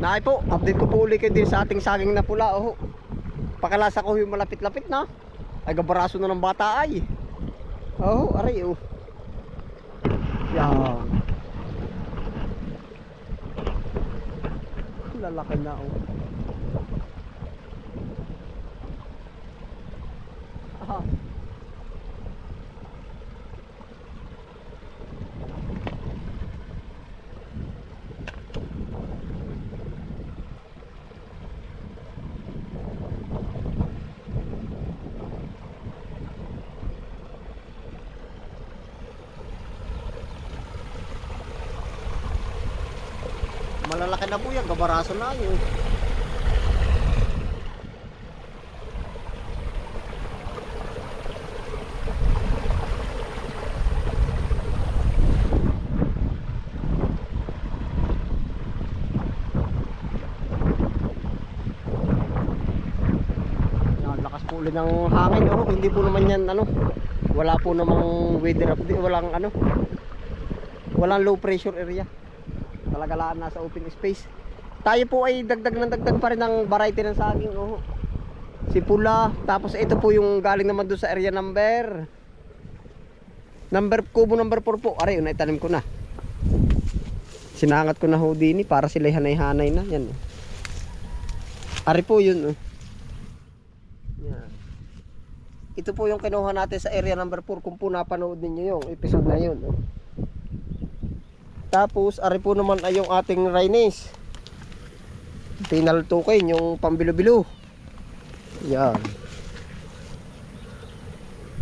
Naay po, update ko po ulit kayo din sa ating saging na pula. Oh. Pakalasa ko yung malapit-lapit na. Ay gabaraso na ng bata ay. Oh, aray oh. Yan. Lalaki na oh. Ah. Malalaki na po yan, gabaraso na yun. Ulit ng hangin oh. Hindi po naman yan ano. Wala po namang weather update, walang ano. Walang low pressure area talaga laan nasa open space tayo po ay dagdag ng dagdag pa rin ng variety ng saging oh. si pula tapos ito po yung galing naman doon sa area number number kubo number 4 po aray yun itanim ko na sinangat ko na ho din eh, para sila hanay-hanay na yan oh. ari po yun oh. yan. ito po yung kinuha natin sa area number 4 kung po napanood ninyo yung episode na yun oh. Tapos, ari po naman ay yung ating Rhines. Pinaltukin, yung pambilo-bilo. Yan.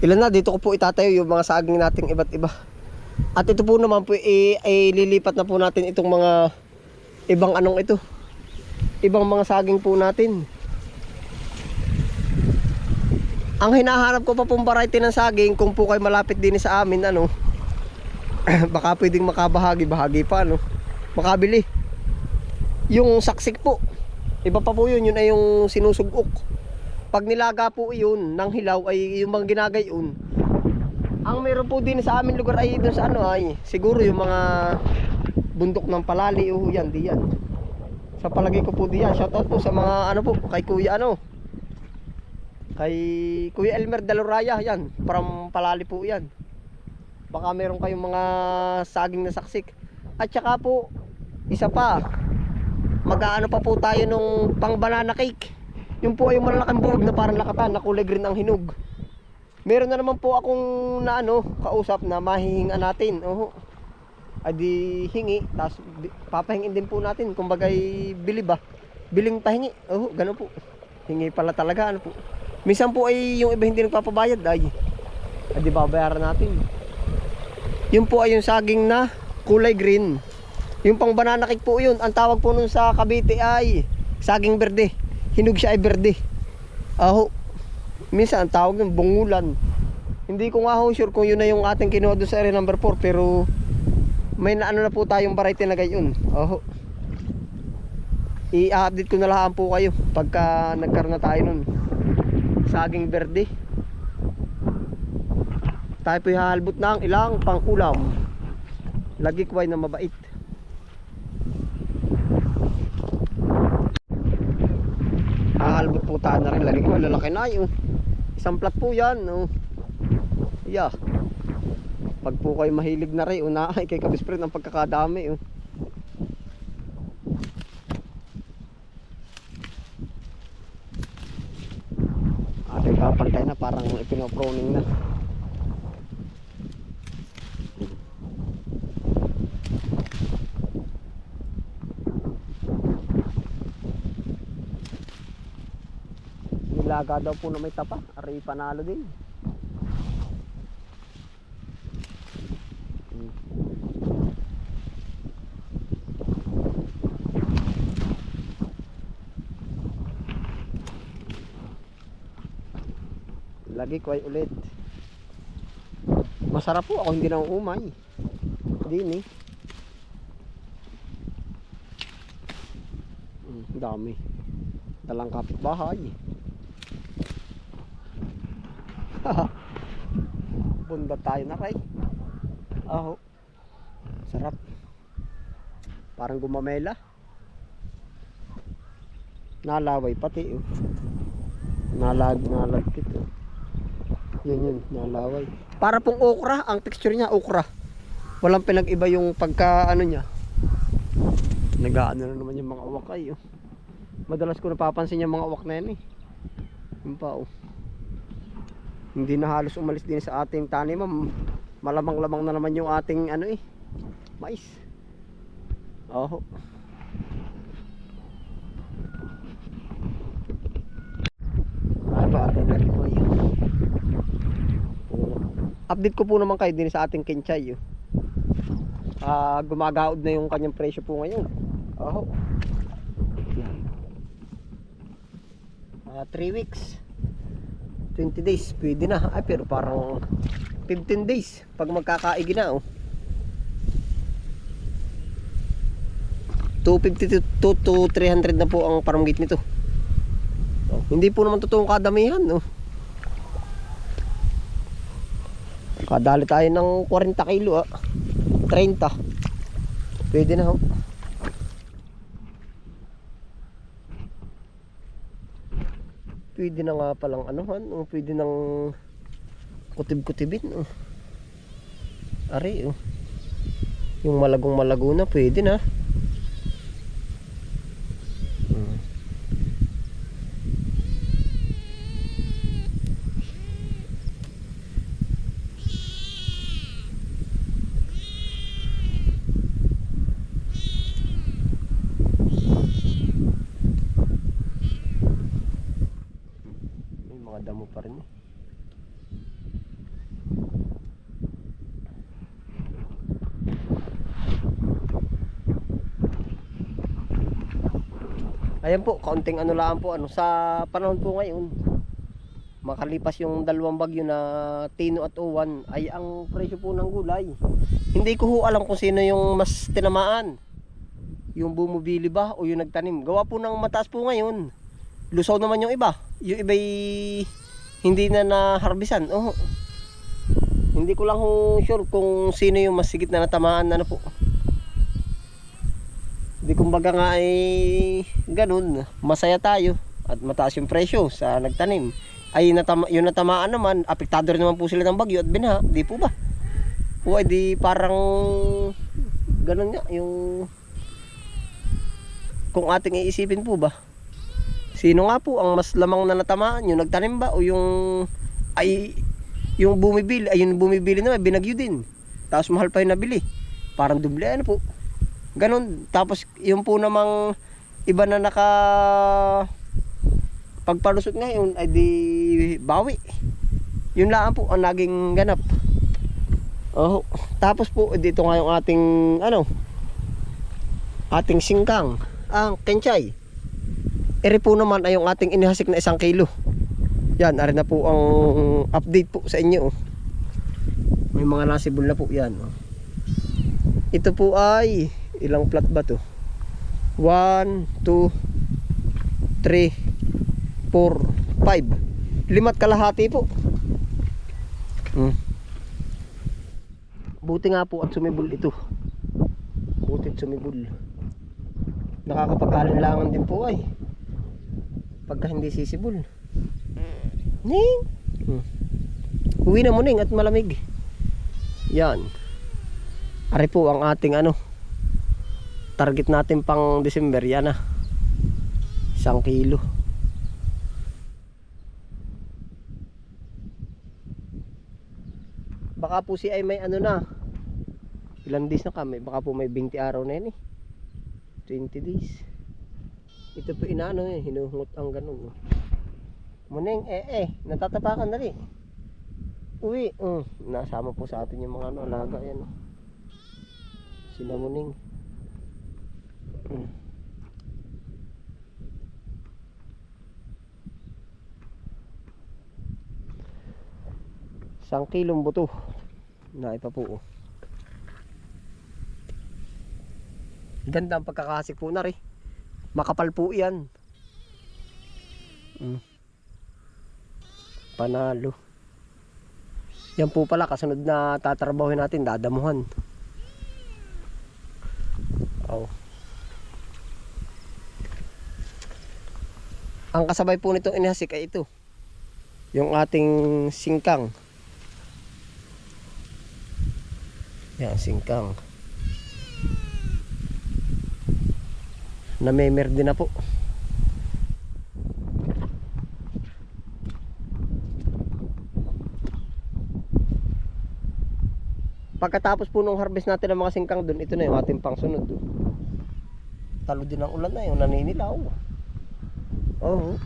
Ilan na, dito ko po itatayo yung mga saging nating iba't iba. At ito po naman po, ililipat na po natin itong mga ibang anong ito. Ibang mga saging po natin. Ang hinahanap ko pa pong variety ng saging, kung po kayo malapit din sa amin, ano, baka pwedeng makabahagi bahagi pa no? Makabili. Yung saksik po iba pa po yun. Yun ay yung sinusugok. Pag nilaga po yun ng hilaw ay yung mga ginagayon ang meron po din sa amin lugar ay doon sa ano ay siguro yung mga bundok ng palali o yan di yan. Sa palagay ko po di yan. Shout out po sa mga ano po kay kuya ano? Kay kuya Elmer Daloraya yan from palali po yan baka meron kayong mga saging na saksik. At saka po isa pa mag-aano pa po tayo nung pang banana cake. Yung po ay yung malalaking buhog na parang lakatan na kulay green ang hinog. Meron na naman po akong na ano kausap na mahihinga natin. Oho. Adi hingi tapos papahingin din po natin. Kumbaga bili ba? Biling pahingi. Oho ganun po. Hingi pala talaga ano po. Minsan po ay yung iba hindi nagpapabayad ay adi babayaran natin yun po ay yung saging na kulay green. Yung pang banana cake po yun. Ang tawag po nun sa Cavite ay saging berde. Hinog siya ay berde. Aho. Minsan ang tawag nun bungulan. Hindi ko nga ho sure kung yun na yung ating kinuha doon sa area number 4 pero may naano na po tayong variety na gayon. Aho. I-update ko na lang po kayo pagka nagkaroon na tayo nun. Saging berde tayo po hahalbot ng ilang pang-ulam lagikway na mabait hahalbot po tayo na rin. Lagikway lalaki na yun. Isang plat po yan no? yeah. Pag po kayo mahilig na rin una ay kay kabisprin ang pagkakadami oh. ating papantay na parang ipinoproning na Nilaga daw po na may tapa. Aray panalo din. Lagi ko ay ulit. Masarap po ako hindi na umay. Din eh. Hmm, dami. Dalang kapitbahay. Bunda tayo na kay. Aho. Sarap. Parang gumamela. Nalaway pati oh. Nalag, nalagkit oh. Yun yun, nalaway. Para pong okra, ang texture niya okra. Walang pinag-iba yung pagka ano niya. Nagaano na naman yung mga wakay oh. Madalas ko napapansin yung mga wak na yan eh. Yun pa oh. Hindi na halos umalis din sa ating tanim. Malamang-lamang na naman yung ating ano eh. Mais. Oh. Update ko po naman kayo din sa ating kinchay. Oh. Ah, gumagaod na yung kanyang presyo po ngayon. Oh. Yan. Ah, 3 weeks. 20 days, pwede na. Ay, pero parang 15 days pag magkakaigi na, oh. 250 to, to 300 na po ang gate nito. Oh, hindi po naman totoong kadamihan, no. Kadali tayo ng 40 kilo, ah. 30. Pwede na, oh. Pwede na nga palang anuhan, oh. pwede nang kutib-kutibin, oh. Ari, oh. Yung malagong malago na, pwede na. Mm. May mga damo pa rin eh. Ayan po, kaunting ano lang po ano sa panahon po ngayon. Makalipas yung dalawang bagyo na Tino at Uwan ay ang presyo po ng gulay. Hindi ko ho alam kung sino yung mas tinamaan. Yung bumubili ba o yung nagtanim. Gawa po ng mataas po ngayon. Lusaw naman yung iba. Yung iba'y hindi na naharbisan. Oh. Hindi ko lang sure kung sino yung mas sigit na natamaan na ano po. Di kumbaga nga ay ganun, masaya tayo at mataas yung presyo sa nagtanim. Ay natama, yung natamaan naman, apektado rin naman po sila ng bagyo at binaha, di po ba? O ay di parang ganun nga yung kung ating iisipin po ba? Sino nga po ang mas lamang na natamaan, yung nagtanim ba o yung ay yung bumibili, ay yung bumibili naman binagyo din. Tapos mahal pa yung nabili. Parang duble ano po. Ganon. Tapos yung po namang iba na naka pagpalusot ngayon ay di bawi. Yun lang po ang naging ganap. Oh, tapos po dito nga yung ating ano ating singkang ang kenchay. Ere po naman ay yung ating inihasik na isang kilo. Yan, ari na po ang update po sa inyo. May mga nasibol na po yan. oh. Ito po ay ilang plat ba to? 1, 2, 3, 4, 5. Limat kalahati po. Hmm. Buti nga po at sumibol ito. Buti at sumibol. Nakakapagkalinlangan din po ay. Pagka hindi sisibol. Ning. Hmm. Uwi na mo at malamig. Yan. Ari po ang ating ano. Target natin pang December yan ah. Isang kilo. Baka po si ay may ano na. Ilan days na kami? Baka po may 20 araw na yan eh. 20 days. Ito po inaano eh. Hinuhungot ang ganun. Oh. Muning eh eh. Natatapakan na rin. Uwi. Mm. Nasama po sa atin yung mga ano, alaga yan. Oh. Sila muning. Isang kilong buto na ipa po. oh. Ganda ang pagkakasik po na rin. Makapal po yan. Mm. Panalo. Yan po pala kasunod na tatrabahuin natin, dadamuhan. Oh. Ang kasabay po nito inihasik ay ito. Yung ating singkang. Yan, singkang. Namemer din na po. Pagkatapos po nung harvest natin ng mga singkang doon, ito na yung ating pangsunod. Talo din ang ulan na yung naninilaw. Oo.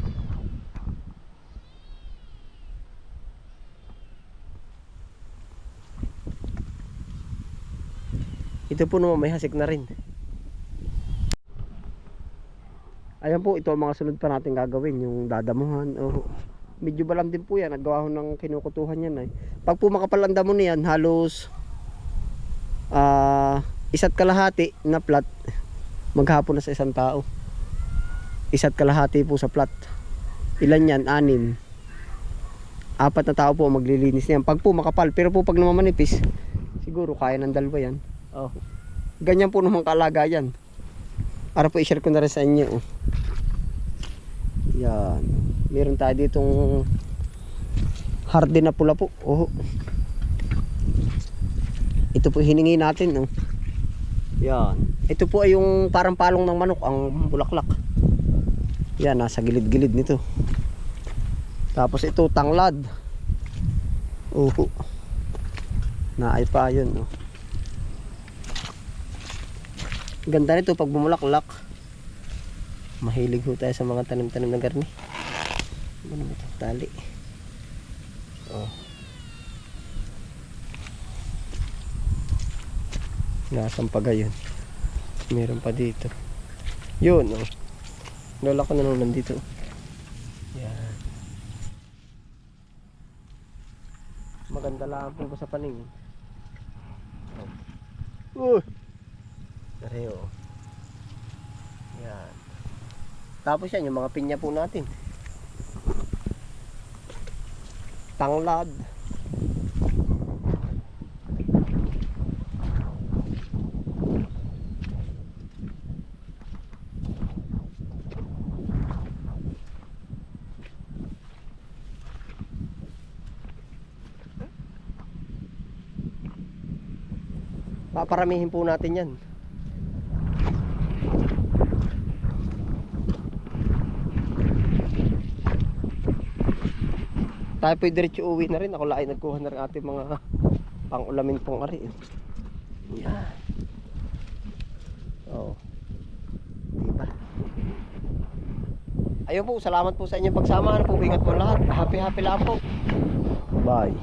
Ito po naman may hasik na rin. Ayan po, ito ang mga sunod pa natin gagawin. Yung dadamuhan. Oh, medyo balam din po yan. Nagawa ko ng kinukutuhan yan. Ay. Pag po makapal ang damo niyan, halos ah isa't kalahati na plat maghapon na sa isang tao. Isa't kalahati po sa plat. Ilan yan? Anim. Apat na tao po maglilinis niyan. Pag po makapal, pero po pag namamanipis, siguro kaya ng dalawa yan. Oh. Ganyan po naman kalagayan. Para po i-share ko na rin sa inyo. oh. Yan. Meron tayo ditong hardin na pula po. Oh. Ito po hiningi natin. Oh. Yan. Ito po ay yung parang palong ng manok, ang bulaklak. Yan, nasa gilid-gilid nito. Tapos ito, tanglad. Uho. Naay pa yun. Oh. Ganda nito pag bumulaklak. Mahilig ho tayo sa mga tanim-tanim na garni. Ano ba ito? Tali. Oh. Nasaan pa gayon? Meron pa dito. Yun, oh. Lola ko na nung nandito. Yan. Maganda lang po sa paningin. Oh. Uh. Pareho. Yan. Tapos yan, yung mga pinya po natin. Tanglad. Paparamihin po natin yan. Tayo po diretso uwi na rin. Ako lain nagkuha na rin ating mga pang-ulamin pong ari. Yan. Oo. Diba? Ayun po, salamat po sa inyong pagsama. Ano po, ingat po lahat. Happy happy lang po. Bye.